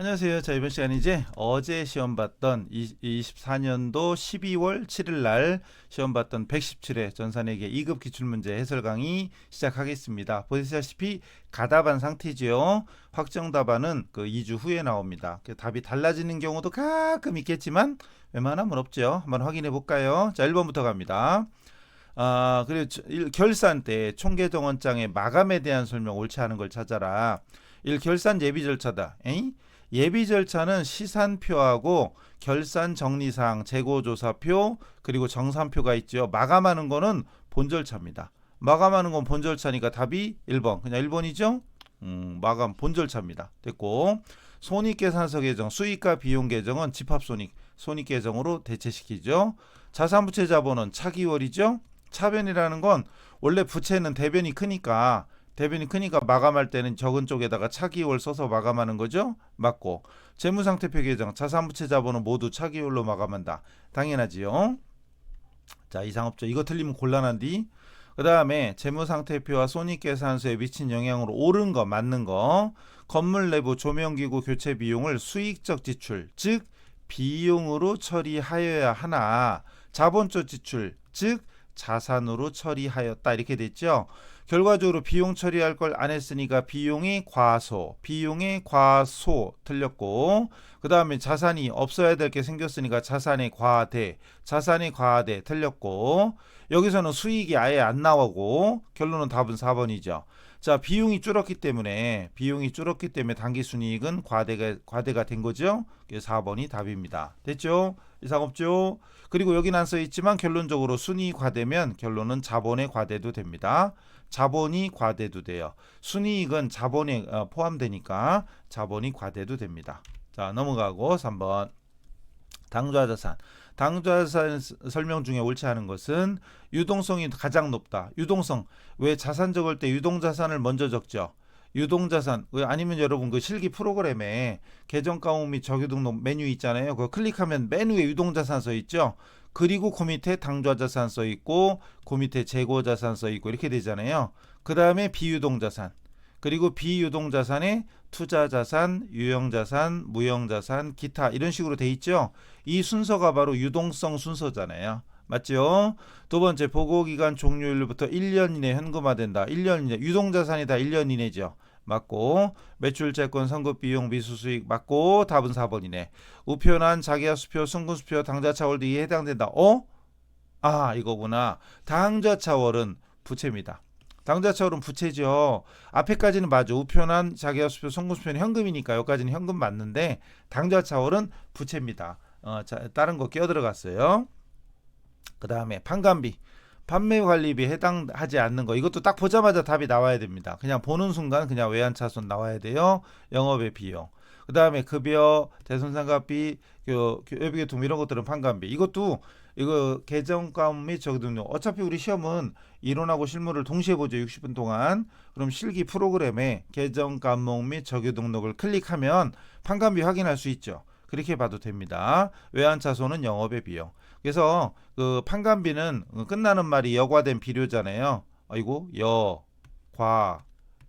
안녕하세요. 자, 이번 시간 이제 어제 시험 봤던 24년도 12월 7일 날 시험 봤던 117회 전산회계 2급 기출문제 해설 강의 시작하겠습니다. 보시다시피 가답한 상태지요. 확정 답안은 그 2주 후에 나옵니다. 그 답이 달라지는 경우도 가끔 있겠지만 웬만하면 없죠. 한번 확인해 볼까요? 자, 1번부터 갑니다. 아, 그리고 결산 때 총계정원장의 마감에 대한 설명 옳지 않은 걸 찾아라. 1. 결산 예비 절차다. 에이? 예비 절차는 시산표하고 결산 정리사항, 재고조사표, 그리고 정산표가 있죠. 마감하는 거는 본 절차입니다. 마감하는 건 본 절차니까 답이 1번. 그냥 1번이죠? 음, 마감 본 절차입니다. 됐고. 손익계산서 계정, 수익과 비용 계정은 집합손익, 손익계정으로 대체시키죠. 자산부채 자본은 차기월이죠. 차변이라는 건 원래 부채는 대변이 크니까 대변이 크니까 마감할 때는 적은 쪽에다가 차기월 써서 마감하는 거죠. 맞고 재무상태표 계정 자산부채 자본은 모두 차기월로 마감한다. 당연하지요. 자 이상 없죠. 이거 틀리면 곤란한디. 그 다음에 재무상태표와 손익계산서에 미친 영향으로 옳은 거 맞는 거 건물 내부 조명기구 교체 비용을 수익적 지출 즉 비용으로 처리하여야 하나 자본적 지출 즉 자산으로 처리하였다 이렇게 됐죠. 결과적으로 비용 처리할 걸 안 했으니까 비용이 과소, 비용의 과소 틀렸고 그 다음에 자산이 없어야 될 게 생겼으니까 자산의 과대, 자산의 과대 틀렸고 여기서는 수익이 아예 안 나오고 결론은 답은 4번이죠. 자 비용이 줄었기 때문에 비용이 줄었기 때문에 당기순이익은 과대가 과대가 된 거죠. 그래서 4번이 답입니다. 됐죠? 이상 없죠? 그리고 여기는 안 써 있지만 결론적으로 순이 과대면 결론은 자본의 과대도 됩니다. 자본이 과대도 돼요. 순이익은 자본에 어, 포함되니까 자본이 과대도 됩니다. 자 넘어가고 3번 당좌자산 당좌자산 스- 설명 중에 옳지 않은 것은 유동성이 가장 높다. 유동성 왜 자산 적을 때 유동자산을 먼저 적죠? 유동자산 왜 아니면 여러분 그 실기 프로그램에 계정가공 및 적유등록 메뉴 있잖아요. 그거 클릭하면 맨 위에 유동자산 써 있죠. 그리고 그 밑에 당좌자산 써 있고 그 밑에 재고자산 써 있고 이렇게 되잖아요. 그 다음에 비유동자산 그리고 비유동 자산에 투자 자산, 유형 자산, 무형 자산, 기타 이런 식으로 돼 있죠. 이 순서가 바로 유동성 순서잖아요. 맞죠? 두 번째 보고 기간 종료일부터 1년 이내 현금화된다. 1년 이내 유동 자산이 다 1년 이내죠. 맞고 매출 채권 선급 비용 미수 수익 맞고 답은 4번이네. 우편한 자기야 수표 승군 수표 당좌차월도 이에 해당된다. 어? 아 이거구나. 당좌차 월은 부채입니다. 당좌차월은 부채죠. 앞에까지는 맞아. 우편한 자기야수표 승군수표는 현금이니까 여기까지는 현금 맞는데 당좌차월은 부채입니다. 어, 자, 다른 거 끼어 들어갔어요. 그 다음에 판관비. 판매 관리비 해당하지 않는 거 이것도 딱 보자마자 답이 나와야 됩니다. 그냥 보는 순간 그냥 외환 차손 나와야 돼요. 영업의 비용. 그 다음에 급여, 대손상가비, 그 외비계통 이런 것들은 판관비. 이것도 이거 계정감 및 저기도 어차피 우리 시험은 이론하고 실무를 동시에 보죠. 60분 동안. 그럼 실기 프로그램에 계정 감목 및 적유 등록을 클릭하면 판관비 확인할 수 있죠. 그렇게 봐도 됩니다. 외환차손은 영업의 비용. 그래서 그 판관비는 끝나는 말이 여과된 비료잖아요. 아이고 여, 과,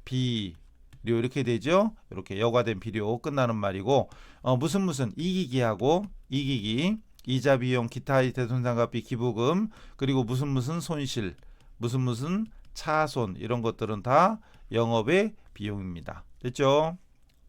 비, 료 이렇게 되죠. 이렇게 여과된 비료 끝나는 말이고 어, 무슨 무슨 이기기하고 이기기, 이자 비용, 기타의 대손상가비, 기부금 그리고 무슨 무슨 손실, 무슨 무슨 차손 이런 것들은 다 영업의 비용입니다. 됐죠?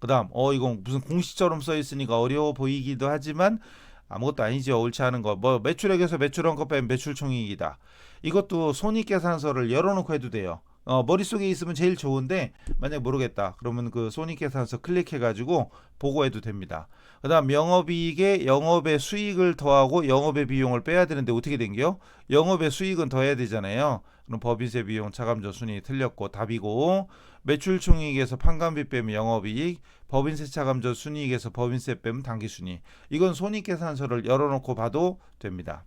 그다음 어 이거 무슨 공식처럼 써 있으니까 어려워 보이기도 하지만 아무것도 아니죠. 옳지 않은 거. 뭐 매출액에서 매출한 것 빼면 매출총액이다. 이것도 손익계산서를 열어놓고 해도 돼요. 어, 머릿속에 있으면 제일 좋은데 만약 모르겠다. 그러면 그 손익계산서 클릭해 가지고 보고해도 됩니다. 그 다음 영업이익에 영업의 수익을 더하고 영업의 비용을 빼야 되는데 어떻게 된게요? 영업의 수익은 더해야 되잖아요. 그럼 법인세 비용 차감저 순위 틀렸고 답이고 매출총익에서 판관비 빼면 영업이익, 법인세 차감저 순이익에서 법인세 빼면 당기순이. 이건 손익계산서를 열어놓고 봐도 됩니다.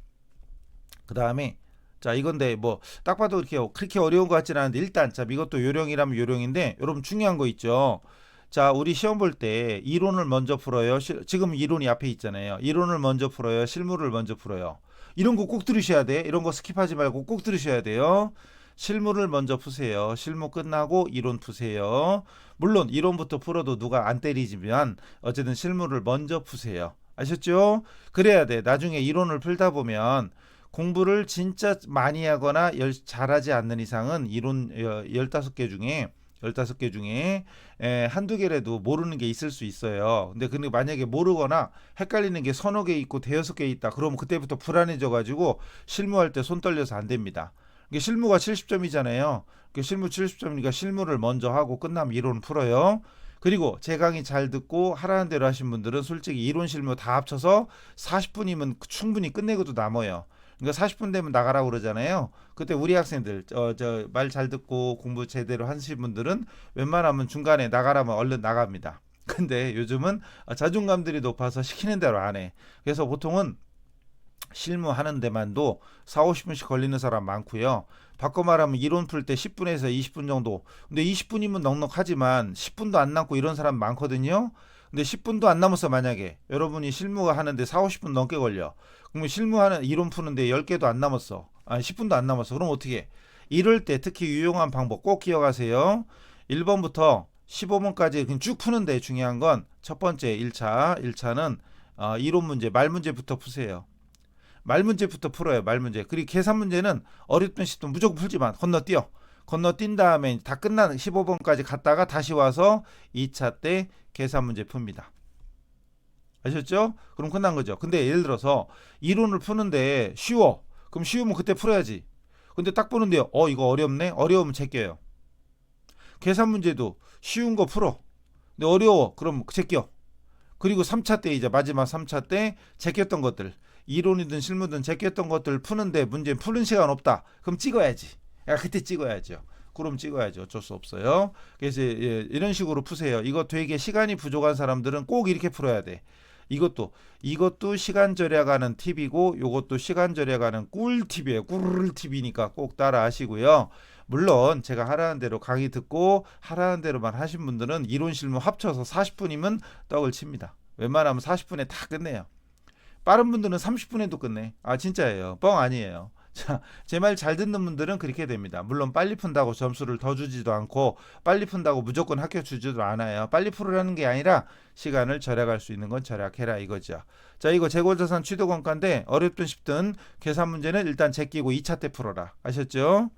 그 다음에 자 이건데 뭐 딱 봐도 이렇게 그렇게 어려운 것 같지는 않은데 일단 자 이것도 요령이라면 요령인데 여러분 중요한 거 있죠. 자 우리 시험 볼 때 이론을 먼저 풀어요. 실- 지금 이론이 앞에 있잖아요. 이론을 먼저 풀어요. 실무를 먼저 풀어요. 이런 거 꼭 들으셔야 돼. 이런 거 스킵하지 말고 꼭 들으셔야 돼요. 실무를 먼저 푸세요. 실무 끝나고 이론 푸세요. 물론 이론부터 풀어도 누가 안 때리지만 어쨌든 실무를 먼저 푸세요. 아셨죠? 그래야 돼. 나중에 이론을 풀다 보면 공부를 진짜 많이 하거나 열, 잘하지 않는 이상은 이론 어, 15개 중에 15개 중에 에, 한두 개라도 모르는 게 있을 수 있어요. 근데 근데 만약에 모르거나 헷갈리는 게 서너 개 있고 대여섯 개 있다. 그러면 그때부터 불안해져 가지고 실무할 때 손 떨려서 안 됩니다. 이게 실무가 70점이잖아요. 실무 70점이니까 실무를 먼저 하고 끝나면 이론 풀어요. 그리고 제 강의 잘 듣고 하라는 대로 하신 분들은 솔직히 이론 실무 다 합쳐서 40분이면 충분히 끝내고도 남아요. 그러니까 40분 되면 나가라고 그러잖아요. 그때 우리 학생들 어, 저 말 잘 듣고 공부 제대로 하신 분들은 웬만하면 중간에 나가라면 얼른 나갑니다. 근데 요즘은 자존감들이 높아서 시키는 대로 안 해. 그래서 보통은 실무하는 데만도 4, 50분씩 걸리는 사람 많고요. 바꿔 말하면 이론 풀 때 10분에서 20분 정도. 근데 20분이면 넉넉하지만 10분도 안 남고 이런 사람 많거든요. 근데 10분도 안 남았어 만약에 여러분이 실무가 하는데 4, 50분 넘게 걸려. 그러면 실무하는 이론 푸는데 10개도 안 남았어. 아니 10분도 안 남았어. 그럼 어떻게 해? 이럴 때 특히 유용한 방법 꼭 기억하세요. 1번부터 15번까지 그냥 쭉 푸는데 중요한 건 첫 번째 1차, 1차는 어, 이론 문제, 말 문제부터 푸세요. 말 문제부터 풀어요. 말 문제. 그리고 계산 문제는 어렵든 쉽든 무조건 풀지만 건너뛰어. 건너뛴 다음에 다 끝나는 15번까지 갔다가 다시 와서 2차 때 계산 문제 풉니다. 아셨죠? 그럼 끝난 거죠. 근데 예를 들어서 이론을 푸는데 쉬워. 그럼 쉬우면 그때 풀어야지. 근데 딱 보는데요. 어, 이거 어렵네? 어려우면 제껴요. 계산 문제도 쉬운 거 풀어. 근데 어려워. 그럼 제껴. 그리고 3차 때 이제 마지막 3차 때 제꼈던 것들 이론이든 실무든 제꼈던 것들 푸는데 문제 푸는 시간 없다. 그럼 찍어야지. 야, 그때 찍어야죠. 그럼 찍어야죠. 어쩔 수 없어요. 그래서 예, 이런 식으로 푸세요. 이거 되게 시간이 부족한 사람들은 꼭 이렇게 풀어야 돼. 이것도 이것도 시간 절약하는 팁이고 요것도 시간 절약하는 꿀 팁이에요. 꿀 팁이니까 꼭 따라 하시고요. 물론 제가 하라는 대로 강의 듣고 하라는 대로만 하신 분들은 이론 실무 합쳐서 40분이면 떡을 칩니다. 웬만하면 40분에 다 끝내요. 빠른 분들은 30분에도 끝내. 아 진짜예요. 뻥 아니에요. 자, 제 말 잘 듣는 분들은 그렇게 됩니다. 물론 빨리 푼다고 점수를 더 주지도 않고 빨리 푼다고 무조건 학교 주지도 않아요. 빨리 풀으라는 게 아니라 시간을 절약할 수 있는 건 절약해라 이거죠. 자, 이거 재고자산 취득 원가인데 어렵든 쉽든 계산 문제는 일단 제끼고 2차 때 풀어라. 아셨죠?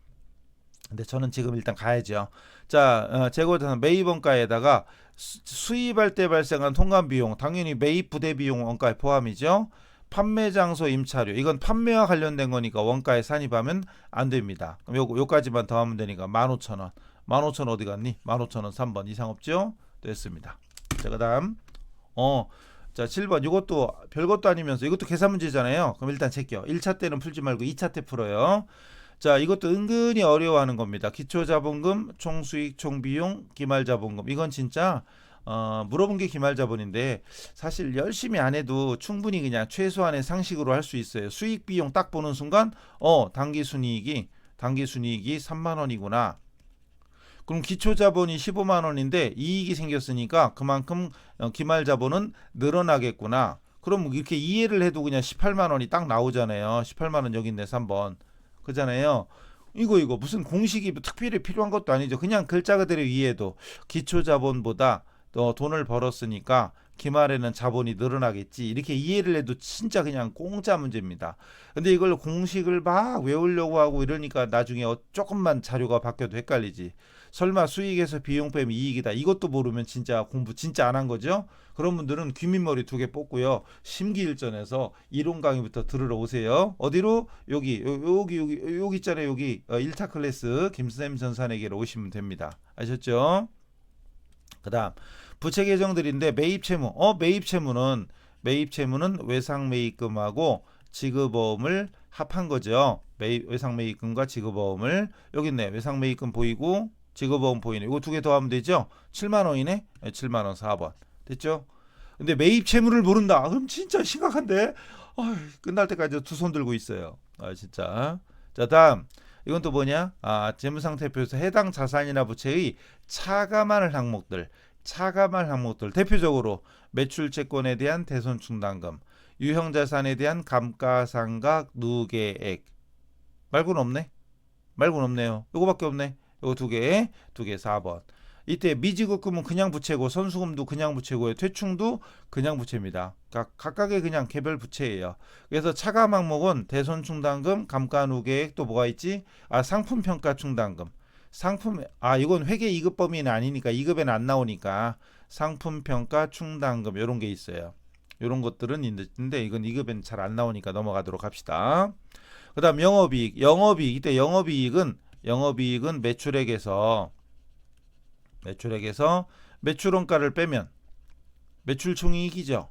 근데 저는 지금 일단 가야죠. 자, 어, 재고자산 매입 원가에다가 수, 수입할 때 발생한 통관 비용 당연히 매입 부대 비용 원가에 포함이죠. 판매 장소 임차료 이건 판매와 관련된 거니까 원가에 산입하면 안 됩니다. 그럼 요 요까지만 더하면 되니까 15,000원. 15,000원 어디 갔니? 15,000원 3번 이상 없죠? 됐습니다. 자, 그다음 어 자, 7번. 이것도 별것도 아니면서 이것도 계산 문제잖아요. 그럼 일단 제껴. 1차 때는 풀지 말고 2차 때 풀어요. 자, 이것도 은근히 어려워하는 겁니다. 기초 자본금, 총수익, 총비용, 기말 자본금. 이건 진짜 어, 물어본 게 기말자본인데 사실 열심히 안 해도 충분히 그냥 최소한의 상식으로 할 수 있어요. 수익 비용 딱 보는 순간 어, 단기 순이익이 단기 순이익이 3만 원이구나. 그럼 기초 자본이 15만 원인데 이익이 생겼으니까 그만큼 어, 기말 자본은 늘어나겠구나. 그럼 이렇게 이해를 해도 그냥 18만 원이 딱 나오잖아요. 18만 원 여기 있네 3번. 그잖아요. 이거 이거 무슨 공식이 특별히 필요한 것도 아니죠. 그냥 글자 그대로 이해해도 기초 자본보다 또 돈을 벌었으니까 기말에는 자본이 늘어나겠지 이렇게 이해를 해도 진짜 그냥 공짜 문제입니다. 근데 이걸 공식을 막 외우려고 하고 이러니까 나중에 어, 조금만 자료가 바뀌어도 헷갈리지. 설마 수익에서 비용 빼면 이익이다. 이것도 모르면 진짜 공부 진짜 안 한 거죠? 그런 분들은 귀밑머리 두 개 뽑고요. 심기일전에서 이론 강의부터 들으러 오세요. 어디로? 여기 여기 여기 여기 있잖아요. 여기 어, 1차 클래스 김쌤 전산에게로 오시면 됩니다. 아셨죠? 그다음 부채 계정들인데 매입 채무. 어 매입 채무는 매입 채무는 외상 매입금하고 지급보험을 합한 거죠. 매입 외상 매입금과 지급보험을 여기 있네. 외상 매입금 보이고 지급보험 보이네. 이거 두 개 더하면 되죠. 7만 원이네. 7만 원 4번. 됐죠? 근데 매입 채무를 모른다. 그럼 진짜 심각한데. 어휴, 끝날 때까지 두 손 들고 있어요. 아 진짜. 자 다음 이건 또 뭐냐? 아 재무상태표에서 해당 자산이나 부채의 차감할 항목들. 차감할 항목들 대표적으로 매출 채권에 대한 대손 충당금, 유형 자산에 대한 감가상각 누계액 말고는 없네. 말고는 없네요. 요거밖에 없네. 요거 두 개, 두 개 4번. 이때 미지급금은 그냥 부채고 선수금도 그냥 부채고요. 퇴충도 그냥 부채입니다. 각, 각각의 그냥 개별 부채예요. 그래서 차감 항목은 대손 충당금, 감가 누계액 또 뭐가 있지? 아 상품 평가 충당금. 상품 아 이건 회계 2급 범위는 아니니까 2급에는 안 나오니까 상품 평가 충당금 이런 게 있어요. 이런 것들은 있는데 이건 2급에는 잘안 나오니까 넘어가도록 합시다. 그다음 영업이익, 영업이익 이때 영업이익은 영업이익은 매출액에서 매출액에서 매출원가를 빼면 매출총이익이죠.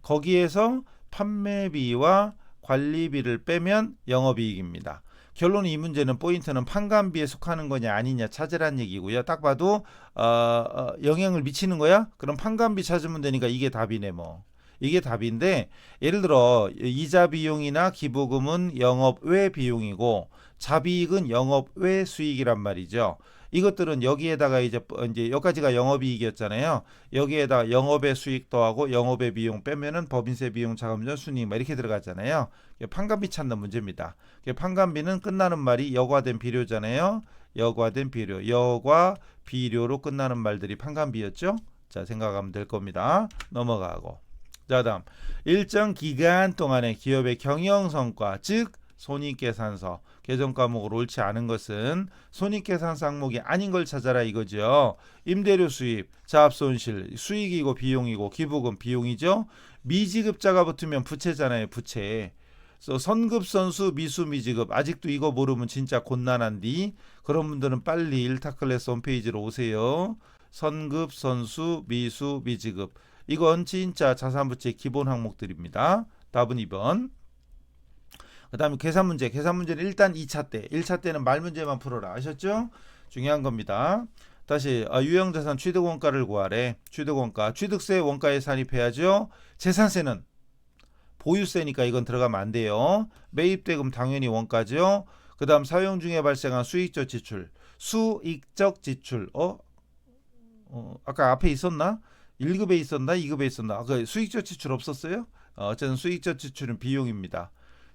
거기에서 판매비와 관리비를 빼면 영업이익입니다. 결론은 이 문제는 포인트는 판관비에 속하는 거냐 아니냐 찾으란 얘기고요. 딱 봐도 어, 어, 영향을 미치는 거야? 그럼 판관비 찾으면 되니까 이게 답이네 뭐. 이게 답인데 예를 들어 이자 비용이나 기부금은 영업 외 비용이고 자비익은 영업 외 수익이란 말이죠. 이것들은 여기에다가 이제 이제 여기까지가 영업이익이었잖아요. 여기에다 영업의 수익 더하고 영업의 비용 빼면은 법인세 비용 자금전 순이익 막 이렇게 들어갔잖아요. 이게 판관비 찾는 문제입니다. 판관비는 끝나는 말이 여과된 비료잖아요. 여과된 비료, 여과 비료로 끝나는 말들이 판관비였죠. 자 생각하면 될 겁니다. 넘어가고. 자 다음 일정 기간 동안의 기업의 경영 성과 즉 손익계산서 계정 과목으로 옳지 않은 것은 손익계산서 항목이 아닌 걸 찾아라 이거죠. 임대료 수입, 자합손실, 수익이고 비용이고 기부금 비용이죠. 미지급자가 붙으면 부채잖아요. 부채. 그래서 선급 선수 미수 미지급 아직도 이거 모르면 진짜 곤란한디 그런 분들은 빨리 일타클래스 홈페이지로 오세요. 선급 선수 미수 미지급 이건 진짜 자산부채 기본 항목들입니다. 답은 2번. 그 다음에 계산 문제. 계산 문제는 일단 2차 때. 1차 때는 말 문제만 풀어라. 아셨죠? 중요한 겁니다. 다시 아, 유형자산 취득원가를 구하래. 취득원가. 취득세 원가에 산입해야죠. 재산세는 보유세니까 이건 들어가면 안 돼요. 매입대금 당연히 원가죠. 그 다음 사용 중에 발생한 수익적 지출. 수익적 지출. 어? 어 아까 앞에 있었나? 1급에 있었나? 2급에 있었나? 그 수익적 지출 없었어요? 어, 어쨌든 수익적 지출은 비용입니다.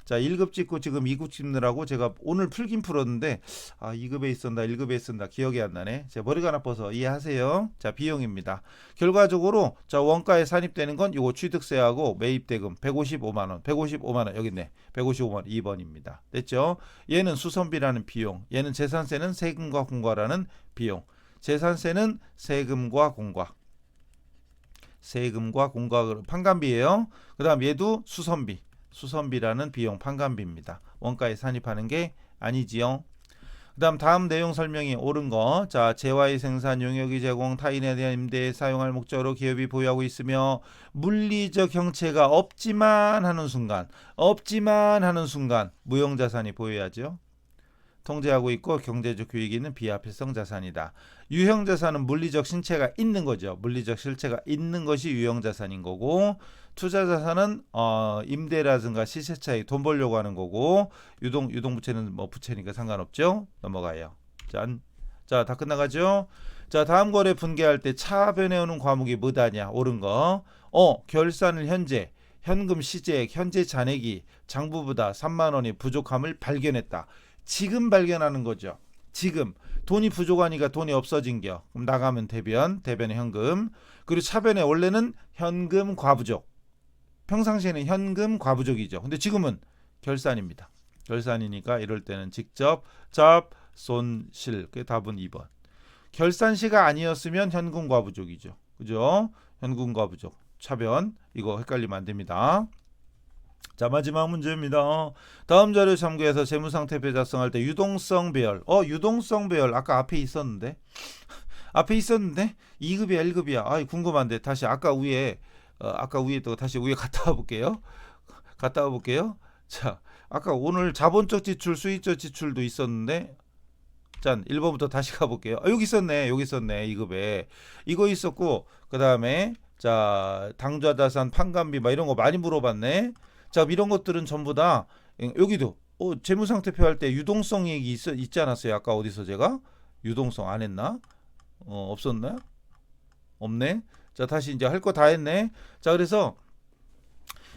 자, 1급 찍고 지금 2급 찍느라고 제가 오늘 풀긴 풀었는데 아, 2급에 있었나 1급에 있었나 기억이 안 나네. 제 머리가 나빠서 이해하세요. 자, 비용입니다. 결과적으로 자, 원가에 산입되는 건 요거 취득세하고 매입 대금 155만 원. 155만 원 여기 있네. 155만 원 2번입니다. 됐죠? 얘는 수선비라는 비용. 얘는 재산세는 세금과 공과라는 비용. 재산세는 세금과 공과. 세금과 공과 판관비예요. 그다음 얘도 수선비. 수선비라는 비용 판관비입니다. 원가에 산입하는 게 아니지요. 그다음 다음 내용 설명이 옳은 거. 자, 재화의 생산, 용역의 제공, 타인에 대한 임대에 사용할 목적으로 기업이 보유하고 있으며 물리적 형체가 없지만 하는 순간, 없지만 하는 순간 무형 자산이 보여야죠. 통제하고 있고 경제적 교육이 있는 비합회성 자산이다. 유형 자산은 물리적 신체가 있는 거죠. 물리적 실체가 있는 것이 유형 자산인 거고 투자 자산은 어, 임대라든가 시세 차익 돈 벌려고 하는 거고 유동 유동 부채는 뭐 부채니까 상관없죠. 넘어가요. 짠. 자, 다 끝나가죠. 자, 다음 거래 분개할 때 차변해 오는 과목이 뭐다냐? 옳은 거. 어, 결산을 현재 현금 시재액 현재 잔액이 장부보다 3만 원이 부족함을 발견했다. 지금 발견하는 거죠. 지금 돈이 부족하니까 돈이 없어진 겨. 그럼 나가면 대변, 대변의 현금. 그리고 차변에 원래는 현금 과부족. 평상시에는 현금 과부족이죠. 근데 지금은 결산입니다. 결산이니까 이럴 때는 직접 잡 손실. 그게 답은 2번. 결산 시가 아니었으면 현금 과부족이죠. 그죠? 현금 과부족. 차변 이거 헷갈리면 안 됩니다. 자 마지막 문제입니다. 다음 자료 참고해서 재무상태표 작성할 때 유동성 배열. 어 유동성 배열 아까 앞에 있었는데 앞에 있었는데 2급이야 1급이야. 아 궁금한데 다시 아까 위에 어, 아까 위에 또 다시 위에 갔다 와 볼게요. 갔다 와 볼게요. 자 아까 오늘 자본적 지출 수익적 지출도 있었는데 짠 1번부터 다시 가볼게요. 아, 여기 있었네 여기 있었네 2급에 이거 있었고 그 다음에 자 당좌자산 판관비 막 이런 거 많이 물어봤네. 자 이런 것들은 전부 다 여기도 어, 재무상태표 할 때 유동성 얘기 있, 있지 않았어요? 아까 어디서 제가 유동성 안 했나? 어, 없었나요? 없네. 자 다시 이제 할 거 다 했네. 자 그래서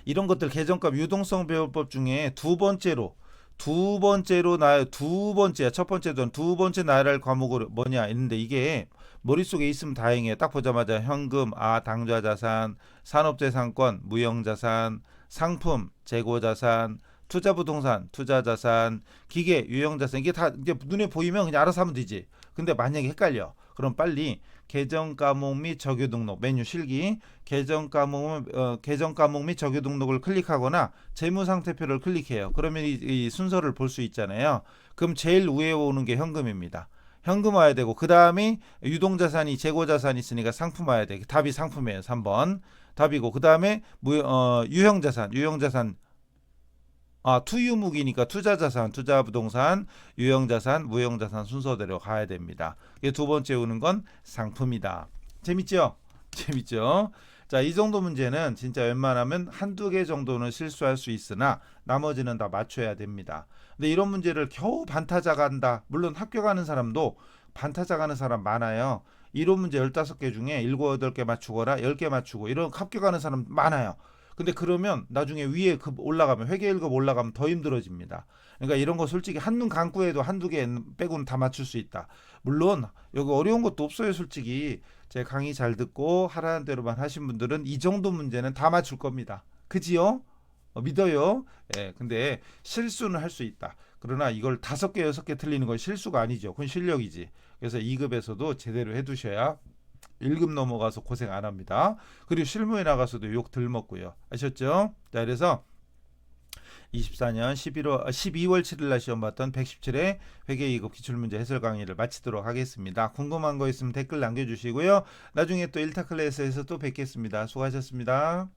이런 것들 계정값 유동성 배열법 중에 두 번째로 두 번째로 나두 번째야. 첫 번째도 두 번째 나열할 과목은 뭐냐 있는데 이게 머릿속에 있으면 다행이에요. 딱 보자마자 현금, 아 당좌 자산, 산업재산권, 무형자산, 상품, 재고 자산, 투자 부동산, 투자 자산, 기계, 유형 자산 이게 다 이게 눈에 보이면 그냥 알아서 하면 되지. 근데 만약에 헷갈려. 그럼 빨리 계정 과목 및 적유 등록 메뉴 실기 계정 과목 어, 계정 과목 및 적유 등록을 클릭하거나 재무 상태표를 클릭해요. 그러면 이, 이 순서를 볼 수 있잖아요. 그럼 제일 위에 오는 게 현금입니다. 현금 와야 되고 그 다음에 유동자산이 재고자산이 있으니까 상품 와야 돼. 답이 상품이에요. 3번 답이고 그 다음에 무 어, 유형자산 유형자산 아 투유무기니까 투자자산 투자부동산 유형자산 무형자산 순서대로 가야 됩니다. 두 번째 오는 건 상품이다. 재밌죠? 재밌죠? 자, 이 정도 문제는 진짜 웬만하면 한두 개 정도는 실수할 수 있으나 나머지는 다 맞춰야 됩니다. 근데 이런 문제를 겨우 반타작 한다. 물론 학교 가는 사람도 반타작 하는 사람 많아요. 이론 문제 15개 중에 7, 8개 맞추거나 10개 맞추고 이런 가는 사람 많아요. 근데 그러면 나중에 위에 급 올라가면 회계 1급 올라가면 더 힘들어집니다. 그러니까 이런 거 솔직히 한눈 감고 해도 한두 개 빼고는 다 맞출 수 있다. 물론 여기 어려운 것도 없어요, 솔직히. 제 강의 잘 듣고 하라는 대로만 하신 분들은 이 정도 문제는 다 맞출 겁니다. 그지요? 어, 믿어요. 예, 근데 실수는 할 수 있다. 그러나 이걸 다섯 개, 여섯 개 틀리는 건 실수가 아니죠. 그건 실력이지. 그래서 2급에서도 제대로 해두셔야 1급 넘어가서 고생 안 합니다. 그리고 실무에 나가서도 욕 덜 먹고요. 아셨죠? 자, 그래서 24년 11월 12월 7일 날 시험 봤던 117회 회계 2급 기출문제 해설 강의를 마치도록 하겠습니다. 궁금한 거 있으면 댓글 남겨 주시고요. 나중에 또 1타 클래스에서 또 뵙겠습니다. 수고하셨습니다.